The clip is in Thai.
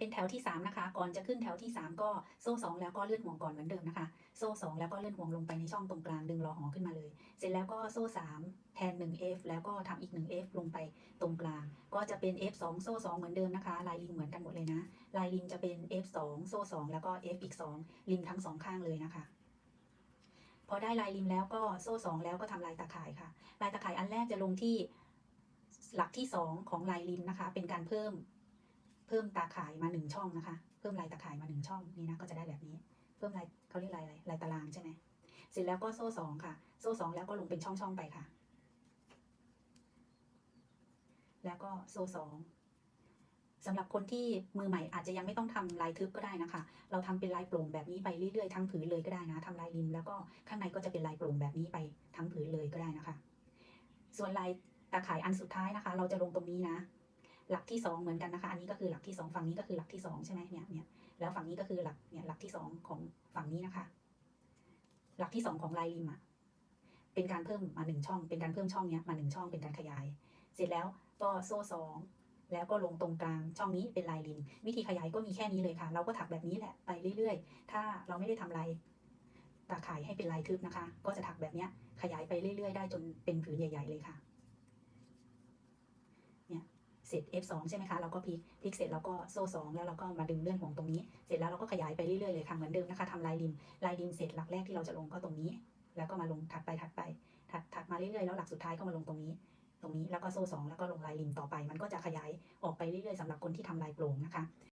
เป็นแถวที่ 3 นะคะ ก่อนจะขึ้นแถวที่ 3 ก็โซ่ 2 แล้วก็เลื่อนห่วงก่อนเหมือนเดิมนะคะ โซ่ 2 แล้วก็เลื่อนห่วงลงไปในช่องตรงกลางดึงรอหอขึ้นมาเลย เสร็จแล้วก็โซ่ 3 แทน 1F แล้วก็ทำอีก 1F ลงไปตรงกลาง ก็จะเป็น F2 โซ่ 2 เหมือนเดิมนะคะ ลายริมเหมือนกันหมดเลยนะ ลายริมจะเป็น F2 โซ่ 2 แล้วก็ F อีก 2 ริมทั้งสองข้างเลยนะคะพอได้ลายริมแล้วก็โซ่ 2 แล้วก็ทำลายตาข่ายค่ะ ลายตาข่ายอันแรกจะลงที่หลักที่ 2 ของลายริมนะคะ เป็นการเพิ่ม เพิ่มตาข่ายมาหนึ่งช่องนะคะ เพิ่มลายตาข่ายมาหนึ่งช่องนี่นะก็จะได้แบบนี้ เพิ่มลายเขาเรียกลายอะไรลายตารางใช่ไหมเสร็จแล้วก็โซ่สองค่ะ โซ่สองแล้วก็ลงเป็นช่องๆไปค่ะ แล้วก็โซ่สองสำหรับคนที่มือใหม่อาจจะยังไม่ต้องทำลายทึบก็ได้นะคะ เราทำเป็นลายโปร่งแบบนี้ไปเรื่อยๆทั้งผืนเลยก็ได้นะทำลายริมแล้วก็ข้างในก็จะเป็นลายโปร่งแบบนี้ไปทั้งผืนเลยก็ได้นะคะ ส่วนลายตาข่ายอันสุดท้ายนะคะ เราจะลงตรงนี้นะ หลักที่สองเหมือนกันนะคะ อันนี้ก็คือหลักที่สองฝั่งนี้ก็คือหลักที่สองใช่ไหมเนี่ยเนี่ยแล้วฝั่งนี้ก็คือหลักเนี่ยหลักที่สองของฝั่งนี้นะคะ หลักที่สองของลายริมอะเป็นการเพิ่มมาหนึ่งช่อง เป็นการเพิ่มช่องเนี้ยมาหนึ่งช่องเป็นการขยาย เสร็จแล้วก็โซ่สองแล้วก็ลงตรงกลางช่องนี้เป็นลายริม วิธีขยายก็มีแค่นี้เลยค่ะ เราก็ถักแบบนี้แหละไปเรื่อย ๆ ถ้าเราไม่ได้ทำลายตาข่ายให้เป็นลายทึบนะคะ ก็จะถักแบบเนี้ยขยายไปเรื่อย ๆ ได้จนเป็นผืนใหญ่ ๆ เลยค่ะ เสร็จ F2 ใช่ไหมคะ เราก็พลิก พลิกเสร็จแล้วก็โซ่ 2 แล้วเราก็มาดึงเลื่อนห่วงตรงนี้ เสร็จแล้วเราก็ขยายไปเรื่อยๆเลยค่ะ เหมือนเดิมนะคะทำลายริม ลายริมเสร็จหลักแรกที่เราจะลงก็ตรงนี้ แล้วก็มาลงถัดไปถัดไป ถัดถัดมาเรื่อยๆ แล้วหลักสุดท้ายก็มาลงตรงนี้ ตรงนี้ แล้วก็โซ่ 2 แล้วก็ลงลายริมต่อไป มันก็จะขยายออกไปเรื่อยๆสำหรับคนที่ทำลายโปร่งนะคะ